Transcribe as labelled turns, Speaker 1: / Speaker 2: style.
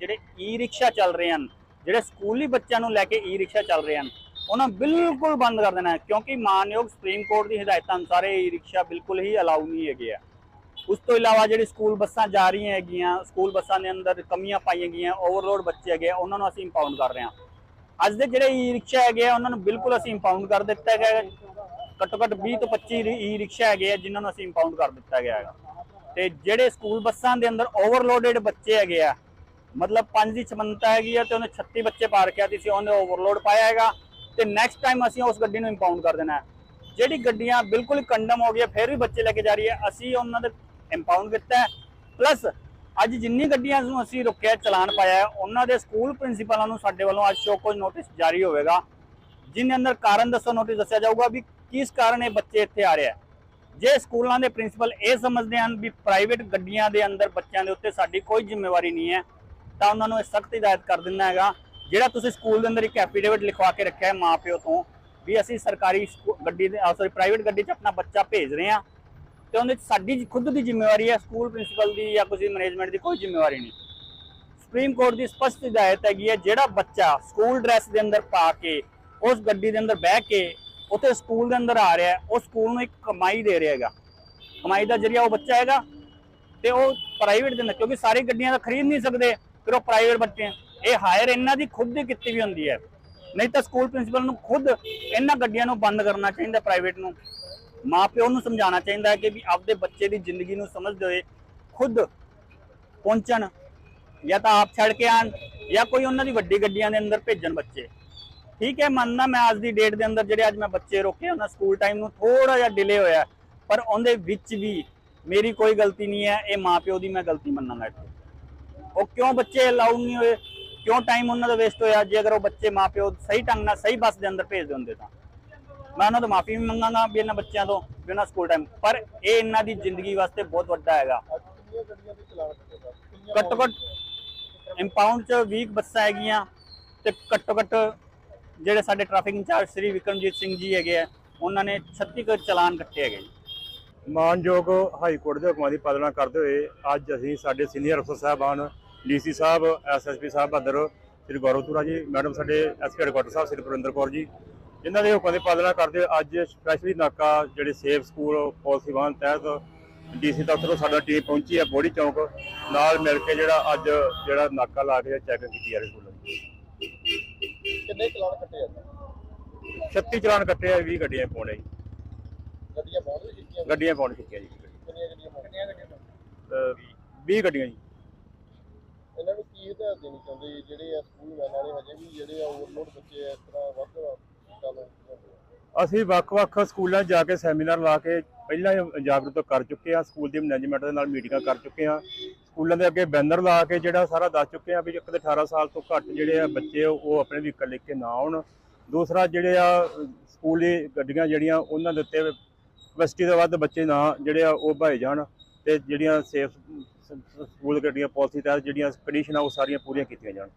Speaker 1: ਜਿਹੜੇ ਈ ਰਿਕਸ਼ਾ ਚੱਲ ਰਹੇ ਹਨ ਜਿਹੜੇ ਸਕੂਲੀ ਬੱਚਿਆਂ ਨੂੰ ਲੈ ਕੇ ਈ ਰਿਕਸ਼ਾ ਚੱਲ ਰਹੇ ਹਨ ਉਹਨਾਂ ਬਿਲਕੁਲ ਬੰਦ ਕਰ ਦੇਣਾ ਕਿਉਂਕਿ ਮਾਨਯੋਗ ਸੁਪਰੀਮ ਕੋਰਟ ਦੀ ਹਦਾਇਤਾਂ ਅਨੁਸਾਰ ਇਹ ਈ ਰਿਕਸ਼ਾ ਬਿਲਕੁਲ ਹੀ ਅਲਾਉ ਨਹੀਂ ਹੈਗੇ ਆ। ਉਸ ਤੋਂ ਇਲਾਵਾ ਜਿਹੜੀ ਸਕੂਲ ਬੱਸਾਂ ਜਾ ਰਹੀਆਂ ਹੈਗੀਆਂ ਸਕੂਲ ਬੱਸਾਂ ਦੇ ਅੰਦਰ ਕਮੀਆਂ ਪਾਈਆਂ ਗਈਆਂ ਓਵਰਲੋਡ ਬੱਚੇ ਹੈਗੇ ਆ, ਉਹਨਾਂ ਨੂੰ ਅਸੀਂ ਇੰਪਾਊਂਡ ਕਰ ਰਹੇ ਹਾਂ। ਅੱਜ ਦੇ ਜਿਹੜੇ ਈ ਰਿਕਸ਼ਾ ਹੈਗੇ ਆ ਉਹਨਾਂ ਨੂੰ ਬਿਲਕੁਲ ਅਸੀਂ ਇੰਪਾਊਂਡ ਕਰ ਦਿੱਤਾ ਗਿਆ ਘੱਟੋ ਘੱਟ 20 ਤੋਂ 25 ਈ ਰਿਕਸ਼ਾ ਹੈਗੇ ਆ ਜਿਨ੍ਹਾਂ ਨੂੰ ਅਸੀਂ ਇੰਪਾਊਂਡ ਕਰ ਦਿੱਤਾ ਗਿਆ ਹੈਗਾ। ਤੇ ਜਿਹੜੇ ਸਕੂਲ ਬੱਸਾਂ ਦੇ ਅੰਦਰ ਓਵਰਲੋਡਡ ਬੱਚੇ ਹੈਗੇ ਆ ਮਤਲਬ 5 ਦੀ ਸਮੰਤਾ ਹੈਗੀ ਆ ਤੇ ਉਹਨੇ 36 ਬੱਚੇ ਪਾਰ ਕਿਹਾ ਸੀ, ਉਹਨੇ ਓਵਰਲੋਡ ਪਾਇਆ ਹੈਗਾ। ਤੇ ਨੈਕਸਟ ਟਾਈਮ ਅਸੀਂ ਉਸ ਗੱਡੀ ਨੂੰ ਇੰਪਾਊਂਡ ਕਰ ਦੇਣਾ ਜਿਹੜੀ ਗੱਡੀਆਂ ਬਿਲਕੁਲ ਕੰਡਮ ਹੋ ਗਈਆਂ, ਫਿਰ ਵੀ ਬੱਚੇ ਲੈ ਕੇ ਜਾ ਰਹੀ ਹੈ। ਅਸੀਂ ਉਹਨਾਂ ਦੇ ਇੰਪਾਊਂਡ ਕੀਤਾ ਪਲੱਸ ਅੱਜ ਜਿੰਨੀ ਗੱਡੀਆਂ ਨੂੰ ਅਸੀਂ ਰੁਕਿਆ, ਚਲਾਨ ਪਾਇਆ ਉਹਨਾਂ ਦੇ ਸਕੂਲ ਪ੍ਰਿੰਸੀਪਲਾਂ ਨੂੰ ਸਾਡੇ ਵੱਲੋਂ ਅੱਜ ਸ਼ੋ ਕੋਈ ਨੋਟਿਸ ਜਾਰੀ ਹੋਵੇਗਾ। ਜਿਨ ਅੰਦਰ ਕਾਰਨ ਦੱਸੋ ਨੋਟਿਸ ਦੱਸਿਆ ਜਾਊਗਾ ਵੀ ਕਿਸ ਕਾਰਨ ਇਹ ਬੱਚੇ ਇੱਥੇ ਆ ਰਹੇ ਆ ਜੇ ਸਕੂਲਾਂ ਦੇ ਪ੍ਰਿੰਸੀਪਲ ਇਹ ਸਮਝਦੇ ਹਨ ਵੀ ਪ੍ਰਾਈਵੇਟ ਗੱਡੀਆਂ ਦੇ ਅੰਦਰ ਬੱਚਿਆਂ ਦੇ ਉੱਤੇ ਸਾਡੀ ਕੋਈ ਜ਼ਿੰਮੇਵਾਰੀ ਨਹੀਂ ਹੈ ਤਾਂ ਉਹਨਾਂ ਨੂੰ ਇਹ ਸਖਤ ਹਦਾਇਤ ਕਰ ਦਿੰਦਾ ਹੈਗਾ, ਜਿਹੜਾ ਤੁਸੀਂ ਸਕੂਲ ਦੇ ਅੰਦਰ ਇੱਕ ਐਫੀਡੇਵਿਟ ਲਿਖਵਾ ਕੇ ਰੱਖਿਆ ਹੈ ਮਾਪਿਓ ਤੋਂ, ਵੀ ਅਸੀਂ ਸਰਕਾਰੀ ਸਕੂ- ਗੱਡੀ ਦੇ ਸੌਰੀ ਪ੍ਰਾਈਵੇਟ ਗੱਡੀ 'ਚ ਆਪਣਾ ਬੱਚਾ ਭੇਜ ਰਹੇ ਹਾਂ ਤੇ ਉਹਦੇ 'ਚ ਸਾਡੀ ਖੁਦ ਦੀ ਜ਼ਿੰਮੇਵਾਰੀ ਹੈ, ਸਕੂਲ ਪ੍ਰਿੰਸੀਪਲ ਦੀ ਜਾਂ ਕਿਸੇ ਮੈਨੇਜਮੈਂਟ ਦੀ ਕੋਈ ਜ਼ਿੰਮੇਵਾਰੀ ਨਹੀਂ। ਸੁਪਰੀਮ ਕੋਰਟ ਦੀ ਸਪਸ਼ਟ ਹਦਾਇਤ ਹੈਗੀ ਹੈ, ਜਿਹੜਾ ਬੱਚਾ ਸਕੂਲ ਡਰੈਸ ਦੇ ਅੰਦਰ ਪਾ ਕੇ, ਉਸ ਗੱਡੀ ਦੇ ਅੰਦਰ ਬਹਿ ਕੇ ਉੱਥੇ ਸਕੂਲ ਦੇ ਅੰਦਰ ਆ ਰਿਹਾ ਉਹ ਸਕੂਲ ਨੂੰ ਇੱਕ ਕਮਾਈ ਦੇ ਰਿਹਾ ਹੈਗਾ। ਕਮਾਈ ਦਾ ਜਰੀਆ ਉਹ ਬੱਚਾ ਹੈਗਾ ਤੇ ਉਹ ਪ੍ਰਾਈਵੇਟ ਦੇ ਅੰਦਰ, ਕਿਉਂਕਿ ਸਾਰੀ ਗੱਡੀਆਂ ਤਾਂ ਖਰੀਦ ਨਹੀਂ ਸਕਦੇ। ਫਿਰ ਉਹ ਪ੍ਰਾਈਵੇਟ ਬੱਚੇ ਹੈ। ਇਹ ਹਾਇਰ ਇਹਨਾਂ ਦੀ ਖੁਦ ਦੀ ਕੀਤੀ ਵੀ ਹੁੰਦੀ ਹੈ। ਨਹੀਂ ਤਾਂ ਸਕੂਲ ਪ੍ਰਿੰਸੀਪਲ ਨੂੰ ਖੁਦ ਇਹਨਾਂ ਗੱਡੀਆਂ ਨੂੰ ਬੰਦ ਕਰਨਾ ਚਾਹੀਦਾ ਪ੍ਰਾਈਵੇਟ ਨੂੰ। ਮਾਪਿਓ ਨੂੰ ਸਮਝਾਉਣਾ ਚਾਹੀਦਾ ਹੈ ਕਿ ਵੀ ਆਪਦੇ ਬੱਚੇ ਦੀ ਜ਼ਿੰਦਗੀ ਨੂੰ ਸਮਝਦੇ ਹੋਏ ਖੁਦ ਪਹੁੰਚਣ। ਜਾਂ ਤਾਂ ਆਪ ਛੱਡ ਕੇ ਆਣ ਜਾਂ ਕੋਈ ਉਹਨਾਂ ਦੀ ਵੱਡੀ ਗੱਡੀਆਂ ਦੇ ਅੰਦਰ ਭੇਜਣ ਬੱਚੇ। ਠੀਕ ਹੈ, ਮੰਨਦਾ ਮੈਂ ਅੱਜ ਦੀ ਡੇਟ ਦੇ ਅੰਦਰ ਜਿਹੜੇ ਅੱਜ ਮੈਂ ਬੱਚੇ ਰੋਕੇ, ਉਹਨਾਂ ਸਕੂਲ ਟਾਈਮ ਨੂੰ ਥੋੜਾ ਜਿਹਾ ਡਿਲੇ ਹੋਇਆ। ਪਰ ਉਹਦੇ ਵਿੱਚ ਵੀ ਮੇਰੀ ਕੋਈ ਗਲਤੀ ਨਹੀਂ ਹੈ, ਇਹ ਮਾਪਿਓ ਦੀ ਮੈਂ ਗਲਤੀ ਮੰਨਾਂਗਾ ਇੱਥੇ। ਉਹ ਕਿਉਂ ਬੱਚੇ ਅਲਾਉਡ ਨਹੀਂ ਹੋਏ? ਕਿਉਂ ਟਾਈਮ ਉਹਨਾਂ ਦਾ ਵੇਸਟ ਹੋਇਆ? ਜੇ ਅਗਰ ਉਹ ਬੱਚੇ ਮਾਪਿਓ ਸਹੀ ਢੰਗ ਨਾਲ ਸਹੀ ਬੱਸ ਦੇ ਅੰਦਰ ਭੇਜਦੇ ਹੁੰਦੇ ਤਾਂ। ਮੈਂ ਉਹਨਾਂ ਤੋਂ ਮਾਫੀ ਵੀ ਮੰਗਾਂਗਾ ਵੀ ਇਹਨਾਂ ਬੱਚਿਆਂ ਤੋਂ, ਵੀ ਉਹਨਾਂ ਸਕੂਲ ਟਾਈਮ ਪਰ ਇਹ ਇਹਨਾਂ ਦੀ ਜ਼ਿੰਦਗੀ ਵਾਸਤੇ ਬਹੁਤ ਵੱਡਾ ਹੈਗਾ। ਘੱਟੋ ਘੱਟ ਇੰਪਾਊਂਡ ਚ 20 ਬੱਸਾਂ ਹੈਗੀਆਂ ਤੇ ਘੱਟੋ ਘੱਟ ਜਿਹੜੇ ਸਾਡੇ ਟ੍ਰੈਫਿਕ ਇੰਚਾਰਜ ਸ੍ਰੀ ਵਿਕਰਮਜੀਤ ਸਿੰਘ ਜੀ ਹੈਗੇ ਆ, ਉਹਨਾਂ ਨੇ 36 ਚਲਾਨ ਕੱਟੇ ਹੈਗੇ ਜੀ।
Speaker 2: ਮਾਨਯੋਗ ਹਾਈ ਕੋਰਟ ਦੇ ਹੁਕਮਾਂ ਦੀ ਪਾਲਣਾ ਕਰਦੇ ਹੋਏ ਅੱਜ ਅਸੀਂ ਸਾਡੇ ਸੀਨੀਅਰ ਅਫਸਰ ਸਾਹਿਬਾਨ ਡੀਸੀ ਸਾਹਿਬ ਐਸਐਸਪੀ ਸਾਹਿਬ ਬਹਾਦਰ ਸ੍ਰੀ ਗੌਰਵਪੁਰਾ ਜੀ ਮੈਡਮ ਸਾਡੇ ਐਸਪੀ ਹੈਡਕੁਆਟਰ ਸਾਹਿਬ ਸ੍ਰੀ ਪ੍ਰਵਿੰਦਰ ਕੌਰ ਜੀ। ਇਹਨਾਂ ਦੇ ਹੁਕਮਾਂ ਦੀ ਪਾਲਣਾ ਕਰਦੇ ਅੱਜ ਸਪੈਸ਼ਲੀ ਨਾਕਾ ਜਿਹੜੇ ਸੇਫ ਸਕੂਲ ਪਾਲਿਸੀ ਵਾਹਨ ਤਹਿਤ ਡੀਸੀ ਦਫ਼ਤਰੋਂ ਸਾਡਾ ਟੀਮ ਪਹੁੰਚੀ ਹੈ ਬੋੜੀ ਚੌਂਕ। ਨਾਲ ਮਿਲ ਕੇ ਜਿਹੜਾ ਅੱਜ ਜਿਹੜਾ ਨਾਕਾ ਲਾ ਕੇ ਚੈਕਿੰਗ ਕੀਤੀ ਜਾ ਰਹੀ ਸਕੂਲਾਂ ਦੀ
Speaker 3: ਕਿੰਨੇ ਚਲਾਨ ਕੱਟੇ ਆ?
Speaker 2: 36 ਚਲਾਨ ਕੱਟੇ ਆ 20 ਗੱਡੀਆਂ ਪਾਉਣੇ ਜੀ
Speaker 3: ਗੱਡੀਆਂ ਵੀ ਕੀਤੀਆਂ
Speaker 2: ਗੱਡੀਆਂ ਪਾਉਣ ਕੀਤੀਆਂ ਜੀ।
Speaker 3: ਕਿੰਨੀਆਂ ਗੱਡੀਆਂ ਪਾਉਣ? ਕਿੰਨੀਆਂ ਗੱਡੀਆਂ ਪਾਉਣ?
Speaker 2: ਅਹ 20 ਗੱਡੀਆਂ ਜੀ।
Speaker 3: ਕੀ ਹਦਾਇਤ ਦੇਣੀ ਚਾਹੁੰਦੇ ਜੀ, ਜਿਹੜੇ ਆ ਸਕੂਲ ਵੈਨ ਵਾਲੇ ਹਜੇ ਵੀ, ਜਿਹੜੇ ਆ ਓਵਰਲੋਡ ਬੱਚੇ ਇਸ ਤਰ੍ਹਾਂ ਵੱਧ ਚੱਲ
Speaker 2: ਅਸੀਂ ਵੱਖ-ਵੱਖ ਸਕੂਲਾਂ 'ਚ ਜਾ ਕੇ ਸੈਮੀਨਾਰ ਲਾ ਕੇ ਪਹਿਲਾਂ ਹੀ ਜਾਗਰੂਕ ਕਰ ਚੁੱਕੇ ਆ ਸਕੂਲ ਦੀ ਮੈਨੇਜਮੈਂਟ ਦੇ ਨਾਲ ਮੀਟਿੰਗਾਂ ਕਰ ਚੁੱਕੇ ਆ ਸਕੂਲਾਂ ਦੇ ਅੱਗੇ ਬੈਨਰ ਲਾ ਕੇ ਜਿਹੜਾ ਸਾਰਾ ਦੱਸ ਚੁੱਕੇ ਆ ਵੀ ਇੱਕ ਤੇ 18 ਸਾਲ ਤੋਂ ਘੱਟ ਜਿਹੜੇ ਆ ਬੱਚੇ ਉਹ ਆਪਣੇ ਵਹੀਕਲ ਲੈ ਕੇ ਨਾ ਆਉਣ। ਦੂਸਰਾ ਜਿਹੜੇ ਆ ਸਕੂਲੀ ਗੱਡੀਆਂ ਜਿਹੜੀਆਂ, ਉਹਨਾਂ ਦੇ ਉੱਤੇ ਕਪੈਸਿਟੀ ਤੋਂ ਵੱਧ ਬੱਚੇ ਨਾ ਜਿਹੜੇ ਆ, ਉਹ ਭਾਏ ਜਾਣ ਤੇ ਜਿਹੜੀਆਂ ਸੇਫ ਸਕੂਲ ਗੱਡੀਆਂ ਪਾਲਿਸੀ ਤਹਿਤ ਜਿਹੜੀਆਂ ਕੰਡੀਸ਼ਨਾਂ ਉਹ ਸਾਰੀਆਂ ਪੂਰੀਆਂ ਕੀਤੀਆਂ ਜਾਣ।